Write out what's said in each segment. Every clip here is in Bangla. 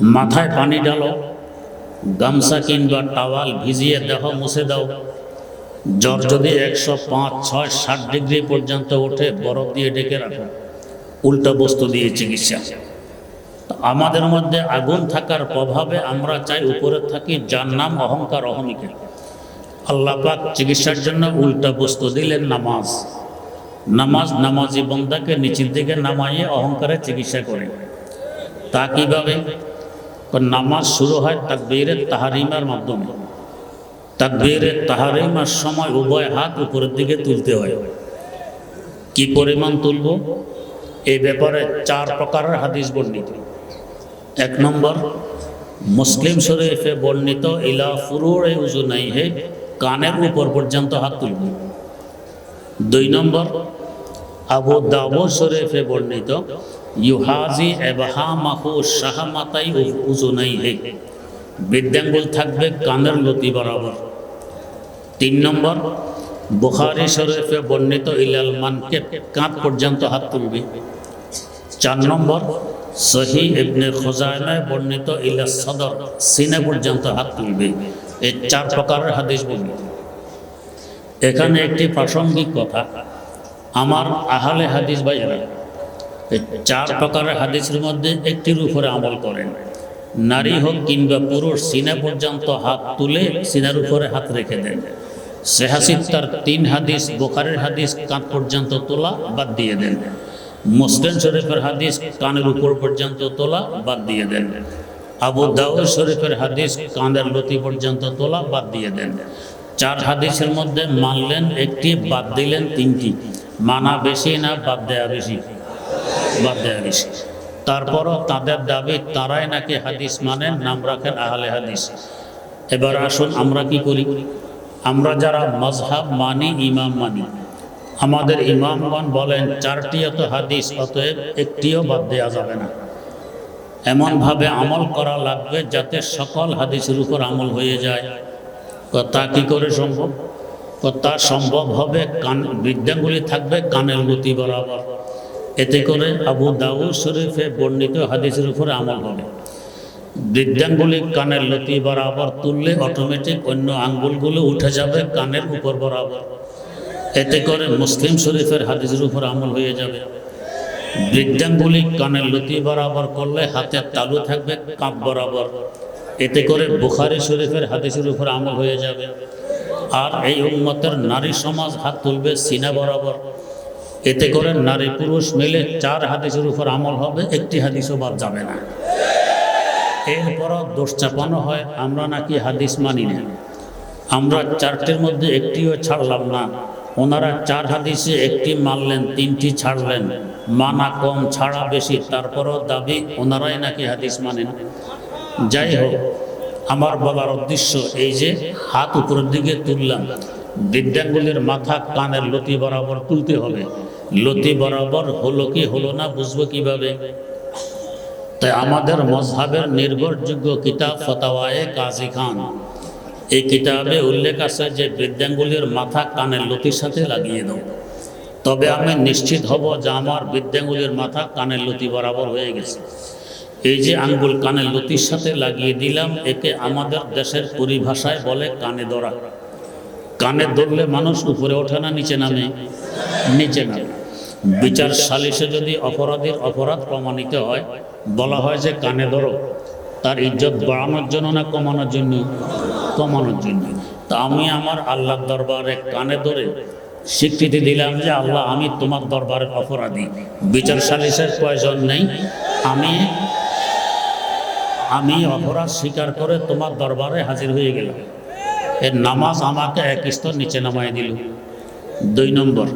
মাথায় পানি ঢালো, গামছা কিংবা টাওয়াল ভিজিয়ে দেহ মুছে দাও। জ্বর যদি একশো পাঁচ, ছয়, ষাট ডিগ্রি পর্যন্ত ওঠে, বরফ দিয়ে ডেকে রাখো। উল্টা বস্তু দিয়ে চিকিৎসা। আমাদের মধ্যে আগুন থাকার প্রভাবে আমরা চাই উপরে থাকি, যার নাম অহংকার অহমিকা আল্লাহ পাক চিকিৎসার জন্য উল্টা বস্তু দিলেন নামাজ। নামাজ নামাজি বন্দাকে নিচের দিকে নামাইয়ে অহংকারের চিকিৎসা করে। তা কীভাবে? নামাজ শুরু হয় তাকবীরের তাহারিমার মাধ্যমে তাকবীরের তাহারিমার সময় উভয় হাত উপরের দিকে তুলতে হয় কি পরিমাণ তুলব এই ব্যাপারে চার প্রকারের হাদিস বর্ণিত। এক নম্বর, মুসলিম শরীফে বর্ণিত, ইলা ফুরুড়ে উজু নাই হে কানের উপর পর্যন্ত হাত তুলব। দুই নম্বর, আবু দাবু শরীফে বর্ণিত ইউহাজি এবাহামাহু উজু নাই হে বৃদ্ধাঙ্গুল থাকবে কানের লতি বরাবর। তিন নম্বর, বুখারি শরীফে বর্ণিত ইলাল মানকে কাঁধ পর্যন্ত হাত তুলবে। চার নম্বর সহি ইবনে খোজায়নায় বর্ণিত ইলা সদর সিনে পর্যন্ত হাত তুলবে। এই চার প্রকারের হাদিস বর্ণিত। এখানে একটি প্রাসঙ্গিক কথা। আমার আহলে হাদিস ভাইয়েরা চার প্রকারের হাদিসের মধ্যে একটির উপরে আমল করেন। নারী হোক কিংবা পুরুষ, সিনা পর্যন্ত হাত তুলে সিনার উপরে হাত রেখে দেন। সেহাসিদ তার তিন হাদিস, বোখারের হাদিস কাঁধ পর্যন্ত তোলা বাদ দিয়ে দেন। মুসলিম শরীফের হাদিস কানের উপর পর্যন্ত তোলা বাদ দিয়ে দেন। আবু দাউদ শরীফের হাদিস কাঁধের লতি পর্যন্ত তোলা বাদ দিয়ে দেন। চার হাদিসের মধ্যে মানলেন একটি, বাদ দিলেন তিনটি। মানা বেশি না, বাদ দেয়া বেশি। বাদ দেয়া বেশি তারপরও তাদের দাবি, তারাই নাকি হাদিস মানেন, নাম রাখেন আহলে হাদিস। এবার আসুন আমরা কি করি? আমরা যারা মজহাব মানি, ইমাম মানি, আমাদের ইমামগণ বলেন, চারটি অত হাদিস, অতএব একটিও বাদ দেওয়া যাবে না। এমনভাবে আমল করা লাগবে যাতে সকল হাদিসের উপর আমল হয়ে যায়। তো কী করে সম্ভব? তা সম্ভব হবে কান বিদ্যাগুলি থাকবে কানের গতি বরাবর। এতে করে আবু দাউদ শরীফে বর্ণিত হাদিসের উপরে আমল হবে। বৃদ্ধাঙ্গুলি কানের লতি বরাবর তুললে অটোমেটিক অন্য আঙ্গুলগুলো উঠে যাবে কানের উপর বরাবর। এতে করে মুসলিম শরীফের হাদিসের উপর আমল হয়ে যাবে। বৃদ্ধাঙ্গুলি কানের লতি বরাবর করলে হাতের তালু থাকবে কাপ বরাবর। এতে করে বুখারি শরীফের হাদিসের উপর আমল হয়ে যাবে। আর এই উম্মতের নারী সমাজ হাত তুলবে সিনা বরাবর। এতে করে নারী পুরুষ মিলে চার হাদিসের উপর আমল হবে, একটি হাদিসও বাদ যাবে না। এরপরও দোষ চাপানো হয়, আমরা নাকি হাদিস মানি না। আমরা চারটির মধ্যে একটিও ছাড়লাম না। ওনারা চার হাদিসে একটি মানলেন, তিনটি ছাড়লেন। মানা কম, ছাড়া বেশি, তারপরও দাবি ওনারাই নাকি হাদিস মানেন। যাই হোক, আমার বলার উদ্দেশ্য এই যে হাত উপরের দিকে তুললাম বৃদ্ধাঙ্গুলির মাথা কানের লতি বরাবর তুলতে হবে। লতি বরাবর হলো কি হলো না বুঝব কীভাবে? তাই আমাদের মজহাবের নির্ভরযোগ্য কিতাব ফতাওয়ায়ে কাজী খান। এই কিতাবে উল্লেখ আছে যে বৃদ্ধাঙ্গুলির মাথা কানের লতির সাথে লাগিয়ে দাও। তবে আমি নিশ্চিত হব যে আমার বৃদ্ধাঙ্গুলির মাথা কানের লতি বরাবর হয়ে গেছে। এই যে আঙ্গুল কানের লতির সাথে লাগিয়ে দিলাম, একে আমাদের দেশের পরিভাষায় বলে কানে ধরা। কানে ধরলে মানুষ উপরে ওঠে না, নিচে নামে। নিচে নামে। বিচার সালিশে যদি অপরাধীর অপরাধ প্রমাণিত হয় বলা হয় যে কানে ধরো তার ইজ্জত বাড়ানোর জন্য না কমানোর জন্য? কমানোর জন্য। তা আমি আমার আল্লাহর দরবারে কানে ধরে স্বীকৃতি দিলাম যে আল্লাহ আমি তোমার দরবারের অপরাধী। বিচার সালিশের প্রয়োজন নেই। আমি আমি অপরাধ স্বীকার করে তোমার দরবারে হাজির হয়ে গেলাম। এর নামাজ আমাকে এক স্তর নিচে নামাই দিল। দুই নম্বর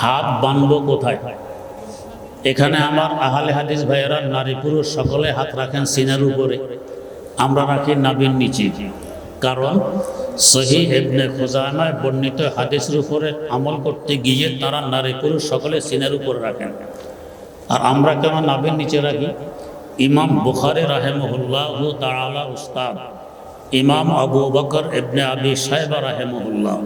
হাত বানব কোথায়? এখানে আমার আহালে হাদিস ভাইয়েরা, নারী পুরুষ সকলে হাত রাখেন সিনার উপরে। আমরা রাখি নাবির নিচে। কারণ সহি এবনে খোজানায় বর্ণিত হাদিসের উপরে আমল করতে গিয়ে তারা নারী পুরুষ সকলে সিনার উপরে রাখেন। আর আমরা কেন নাবির নিচে রাখি? ইমাম বুখারি রাহেমহুল্লাহ তাআলা উস্তাদ, ইমাম আবু বকর ইবনে আবি সাহেবা রাহেমহুল্লাহ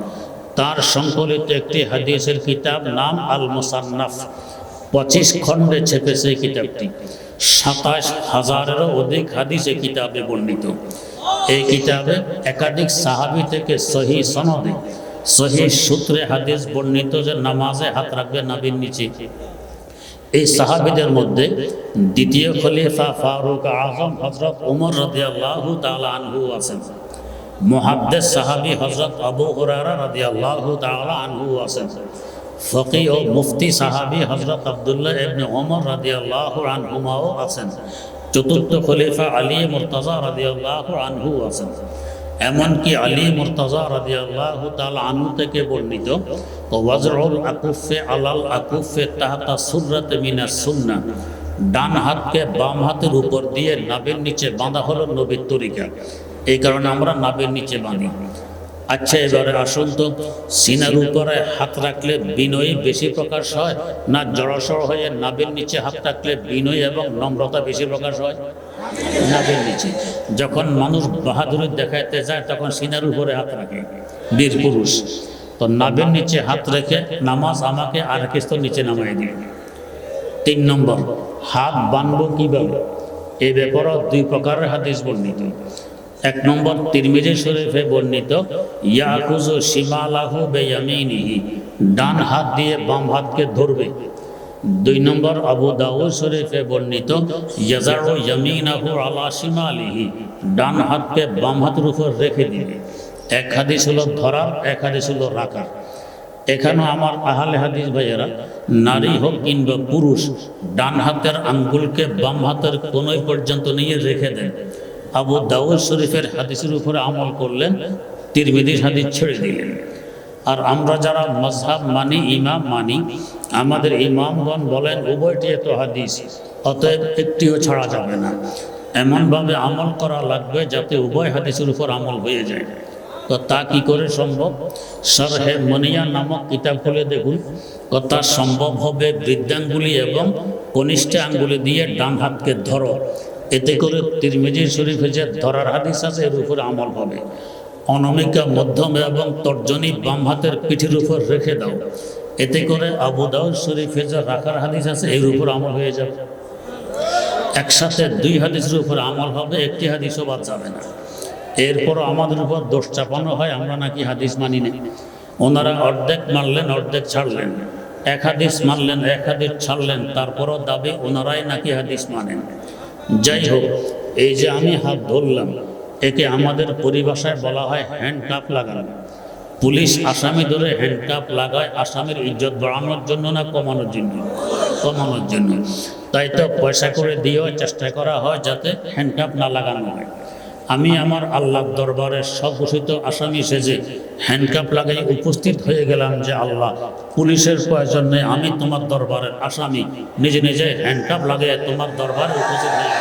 তার সংকলিত একটি হাদিসের কিতাব নাম আল মুসান্নাফ পঁচিশ খণ্ডে ছেপেছে কিতাবটি। সাতাশ হাজারেরও অধিক হাদিস এই কিতাবে বর্ণিত। এই কিতাবে একাধিক সাহাবি থেকে সহি সনদে, সহি সূত্রে হাদিস বর্ণিত যে নামাজে হাত রাখবে নাবির নিচে। এই সাহাবিদের মধ্যে দ্বিতীয় খলিফা ফারুক আজম হজরত উমর রদি আল্লাহ তালা আনহু আছেন। মহাদ্দেস সাহাবি হজরত আবু হুরারা রদি আল্লাহ তালা আনহু আছেন। ফকি ও মুফতি সাহাবি হজরত আবদুল্লাহ ইবনে ওমর রাদি আল্লাহ আনহুমাও আছেন। চতুর্থ খলিফা আলী মুর্তাজা রাদি আল্লাহ আনহু আছেন। এমনকি আলী মুর্তাজা রাদি আল্লাহ তাল আনহু থেকে বর্ণিত ওয়াজরুল আকুফে আলাল আকুফে তাহাতা সুররাতে মিনা সুন্না ডান হাতকে বাম হাতের উপর দিয়ে নাবের নিচে বাঁধা হলো নবীর তরিকা। এই কারণে আমরা নাবের নিচে বাঁধি। আচ্ছা এবারে আসুন তো, সিনার উপরে হাত রাখলে বিনয়ী বেশি প্রকাশ হয় না জড়সড় হয়ে নাবের নিচে হাত রাখলে বিনয় এবং নম্রতা বেশি প্রকাশ হয়? নাবের নিচে। যখন মানুষ বাহাদুরি দেখাইতে যায়, তখন সিনার উপরে হাত রাখে, বীর পুরুষ। তো নাবের নিচে হাত রেখে নামাজ আমাকে আর কিস্ত নিচে নামাই দিল তিন নম্বর, হাত বানবো কীভাবে? এই ব্যাপারে দুই প্রকারের হাদিস বর্ণিত। এক নম্বর তিরমিজি শরীফে বর্ণিত ইয়াকুজু শিমালাহু বেয়ামিনিহি ডান হাত দিয়ে বাম হাতকে ধরবে। দুই নম্বর আবু দাউদ শরীফে বর্ণিত ইয়াজারু ইয়ামিনাহু আলা শিমালিহি ডান হাতকে বাম হাতের উপর রেখে দিবে। এক হাদিস হলো ধরার, এক হাদিস হলো রাখার। এখানে আমার আহলে হাদিস ভাইয়েরা, নারী হোক কিংবা পুরুষ, ডান হাতের আঙ্গুলকে বাম হাতের কোনোই পর্যন্ত নিয়ে রেখে দেন। আবু দাউদ শরীফের হাদিসের উপরে আমল করলেন তিরমিদির হাদিস ছেড়ে দিলেন। আর আমরা যারা মজহাব মানি, ইমাম মানি, আমাদের ইমামগণ বলেন, উভয়টি এত হাদিস, অতএব একটিও ছাড়া যাবে না। এমনভাবে আমল করা লাগবে যাতে উভয় হাদিসের উপর আমল হয়ে যায়। তো তা কি করে সম্ভব? সরহে মনিয়া নামক কিতাব খুলে দেখুন। কথা সম্ভব হবে বৃদ্ধাঙ্গুলি এবং কনিষ্ঠ আঙ্গুলি দিয়ে ডান হাতকে ধরো। এতে করে তিরমিজি শরীফে যে ধরার হাদিস আছে, এর উপর আমল হবে। অনমিকা মধ্যম এবং তর্জনী বাম হাতের পিঠের উপর রেখে দাও। এতে করে আবু দাউদ শরীফে যে রাখার হাদিস আছে, এর উপর আমল হয়ে যাবে। একসাথে দুই হাদিসের উপর আমল হবে, একটি হাদিসও বাদ যাবে না। এরপরও আমাদের উপর দোষ চাপানো হয়, আমরা নাকি হাদিস মানি না। ওনারা অর্ধেক মানলেন, অর্ধেক ছাড়লেন। এক হাদিস মারলেন এক হাদিস ছাড়লেন, তারপরও দাবি, ওনারাই নাকি হাদিস মানেন। যাই হোক, এই যে আমি হাত ধরলাম, একে আমাদের পরিভাষায় বলা হয় হ্যান্ডকাপ লাগানো। পুলিশ আসামি ধরে হ্যান্ডকাপ লাগায়, আসামির ইজ্জত বাড়ানোর জন্য না, কমানোর জন্য? কমানোর জন্য। তাই তো পয়সা করে দিয়েও চেষ্টা করা হয় যাতে হ্যান্ডকাপ না লাগানো হয়। আমি আমার আল্লাহ দরবারে সঘোষিত আসামি সেজে হ্যান্ডকাপ লাগাই উপস্থিত হয়ে গেলাম যে আল্লাহ, পুলিশের প্রয়োজন নেই, আমি তোমার দরবারের আসামি। নিজে নিজে হ্যান্ডকাপ লাগিয়ে তোমার দরবারে উপস্থিত হয়ে।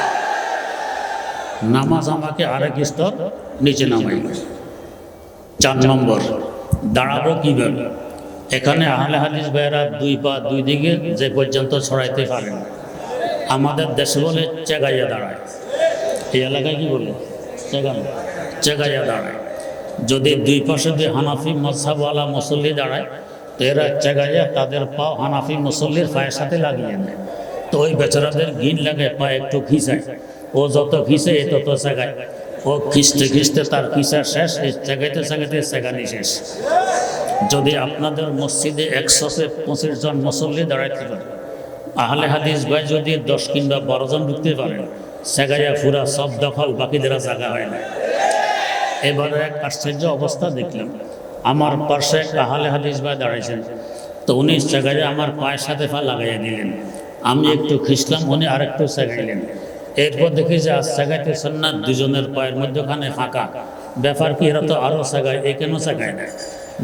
নামাজ আমাকে আরেক স্তর নিচে নামাই চার নম্বর, দাঁড়াবো কীভাবে? এখানে আহলে হাদিস ভাইয়েরা দুই পা দুই দিকে যে পর্যন্ত ছড়াইতে পারেন আমাদের দেশে বলে চেগাইয়া দাঁড়ায়। এই এলাকায় কি বলে? চেগানো চেগাইয়া দাঁড়ায়। যদি দুই পাশে দিয়ে হানাফি মশাবওয়ালা মুসল্লি দাঁড়ায়, তো এরা চেগাইয়া তাদের পা হানাফি মুসল্লির পায়ের সাথে লাগিয়ে নেয়। তো ওই বেচারাদের ঘিন লাগে পা একটু খিসায় ও যত খিসে এ তত চেগায় ও খিসতে খিসতে তার খিসা শেষ এই চেগাইতে চেগাইতে চেগানি শেষ। যদি আপনাদের মসজিদে একশোতে পঁচিশ জন মুসল্লি দাঁড়াইতে পারে, আহলে হাদিস ভাই যদি দশ কিংবা বারো জন ঢুকতে পারেন সেগাইয়া ফুরা সব দখল বাকিদেরা জায়গা হয় না। এবারে এক আশ্চর্য অবস্থা দেখলাম। আমার পার্শ্বে এক আহলে হাদিস ভাই দাঁড়াইছেন। তো উনি সেগাইয়া আমার পায়ের সাথে পা লাগাইয়া দিলেন। আমি একটু খিসলাম, উনি আরেকটু সেগাইলেন। এরপর দেখি যে আজ সেগাইতেছেন না দুজনের পায়ের মধ্যখানে ফাঁকা। ব্যাপার কি, এরা তো আরও সেগায়, এ কেন সেগায় না?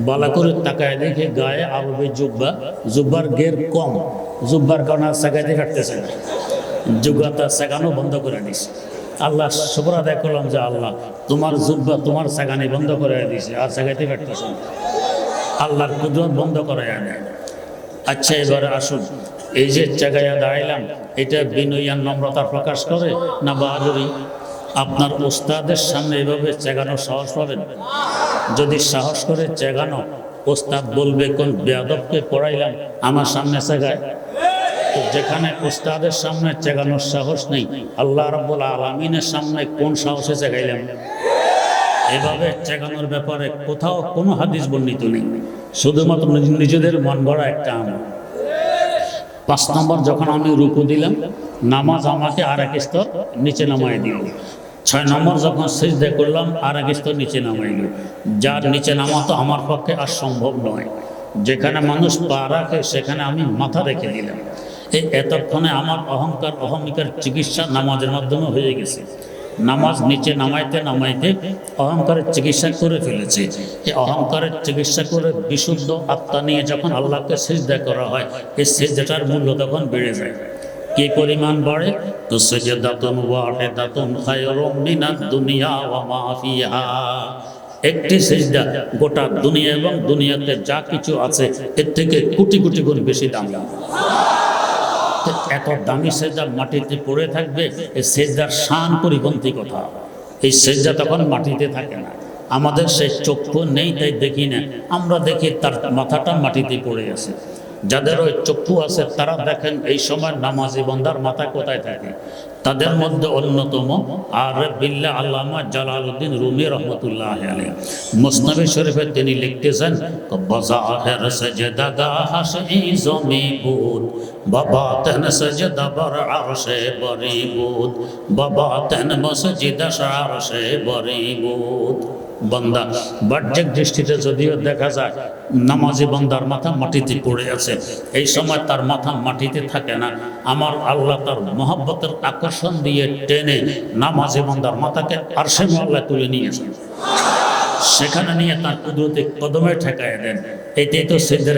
বলা করে তাকায় দেখে গায়ে আরবি জুব্বা। জুব্বার গের কম। জুব্বার কারণে সেগাইতে কাটতেছে না। যোগ্যতা শেখানো বন্ধ করে দিস আল্লাহ শুক্র আদায় করলাম যে আল্লাহ, তোমার জুব্বা তোমার শেখানি বন্ধ করে দিছে, আর শেখাইতে পারতেছে আল্লাহর কুদরত বন্ধ করে আনে। আচ্ছা এবারে আসুন। এই যে জায়গায় দাঁড়াইলাম, এটা বিনয়ান নম্রতা প্রকাশ করে না বাহাদুরি? আপনার ওস্তাদের সামনে এভাবে চেগানো সাহস পাবেন? যদি সাহস করে চেগানো, ওস্তাদ বলবে, কোন বেয়াদবকে পড়াইলাম আমার সামনে চেগায়। যেখানে উস্তাদের সামনে চেগানোর সাহস নেই, আল্লাহ রব্বুল আলমিনের সামনে কোন সাহসে চেগাইলাম এভাবে চেগানোর ব্যাপারে কোথাও কোনো হাদিস বর্ণিত নেই। শুধুমাত্র নিজেদের মন গড়া একটা আমল পাঁচ নম্বর, যখন আমি রুকু দিলাম, নামাজ আমাকে আর এক স্তর নিচে নামাই দিল। ছয় নম্বর, যখন সিজদা করলাম আর এক স্তর নিচে নামাইল যার নিচে নামা তো আমার পক্ষে আর সম্ভব নয়। যেখানে মানুষ পা রাখে, সেখানে আমি মাথা রেখে দিলাম। এই এতক্ষণে আমার অহংকার, অহমিকার চিকিৎসা নামাজের মাধ্যমে হয়ে গেছে। নামাজ নিচে নামাইতে নামাইতে অহংকারের চিকিৎসা করে ফেলেছে। এই অহংকারের চিকিৎসা করে বিশুদ্ধ আত্মা নিয়ে যখন আল্লাহকে সিজদা করা হয়, এই সিজদাটার মূল্য তখন বেড়ে যায়। কি পরিমাণ বাড়ে? তো সেজদাতুন ওয়াহিদাতুন খায়রুম মিনাদ দুনিয়া ওয়া মা ফিহা। একটি সিজদা গোটা দুনিয়া এবং দুনিয়াতে যা কিছু আছে, এর থেকে কোটি কোটি গুণ বেশি দাম। এত দামি সেজদা মাটিতে পড়ে থাকবে, এই সেজদার শান পরিপন্থী কথা। এই সেজদা তখন মাটিতে থাকে না। আমাদের সেই চক্ষু নেই তাই দেখি না। আমরা দেখি তার মাথাটা মাটিতে পড়ে আছে। যাদের ওই চক্ষু আছে, তারা দেখেন এই সময় নামাজি বন্দার মাথা কোথায় থাকে? তাদের মধ্যে অন্যতম আর বিল্লা আল্লামা জালাল জালালউদ্দিন রুমি রহমতুল্লাহ আলী মুসনবী শরীফে তিনি লিখতেছেন বাজাহের সজদা দা হাসি জমি বুদ বাবা তেন সজদা বর বুদ বন্দা, বাহ্যিক দৃষ্টিতে যদিও দেখা যায়, নামাজি বন্দার মাথা মাটিতে পড়ে আছে। এই সময় তার মাথা মাটিতে থাকে না। আমার আল্লাহ তার মহব্বতের আকর্ষণ দিয়ে টেনে নামাজি বন্দার মাথাকে আরশে মহল্লা তুলে নিয়েছেন। সেখানে নিয়ে তার কুদরতে কদমে ঠেকায় দেন। এটাই তো সিদ্ধের